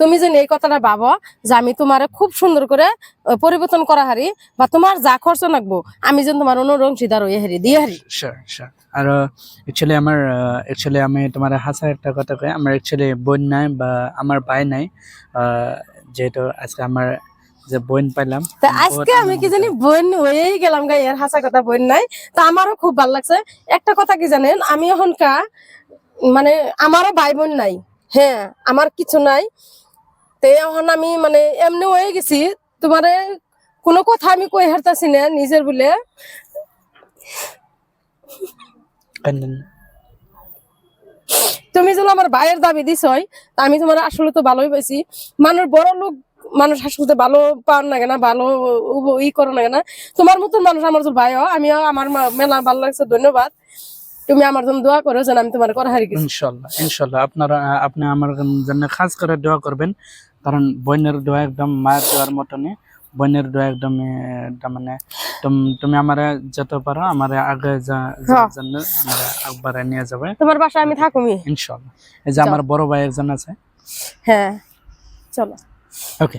তুমি যেন এই কথাটা ভাবো যে আমি তোমার খুব সুন্দর করে পরিবর্তন করা হারি বা তোমার যা খরচ লাগবো আমি যেন তোমার অন্য অংশীদার হয়ে হারি দিয়ে হারি। আর অ্যাকচুয়ালি আমার অ্যাকচুয়ালি আমি তোমার হাসা একটা কথা কই আমার অ্যাকচুয়ালি বোন নাই বা আমার ভাই নাই আহ, যেহেতু আজকে আমার যে বোন পাইলাম তা আজকে আমি কি। জানি বোন হয়েই গেলাম গা এর হাসা কথা বোন নাই। তা আমারও খুব ভালো লাগছে। একটা কথা কি জানেন আমি এখন কা মানে আমারও ভাই বোন নাই। হ্যাঁ আমার কিছু নাই। তে এখন আমি মানে এমনি হয়ে গেছি। তোমারে কোনো কথা আমি কই হারতাছি না নিজের বলে। তুমি যেন আমার ভাইয়ের দাবি তা আমি তোমার আসলে তো ভালোই পাইছি। মানুষ বড় লোক মানুষ আসলে ভালো পান না কেনা ভালো ই করো না। কেনা তোমার মতন মানুষ আমার তো ভাই হয় আমিও আমার মেলা ভালো লাগছে ধন্যবাদ। তুমি আমার জন্য দোয়া করো যেন আমি তোমার করা হারি ইনশাল্লাহ ইনশাল্লাহ। আপনারা আপনি আমার জন্য খাস করে দোয়া করবেন। কারণ বোনের দোয়া একদম মায়ের দোয়ার মতনই। বোনের দোয়া একদম মানে তুমি আমার যত পারো আমার আগে হ্যাঁ। জন্য আমার একবারে নিয়ে যাবে। তোমার বাসায় আমি থাকুমি ইনশাল্লাহ। এই যে আমার বড় ভাই একজন আছে। হ্যাঁ। চলো। ওকে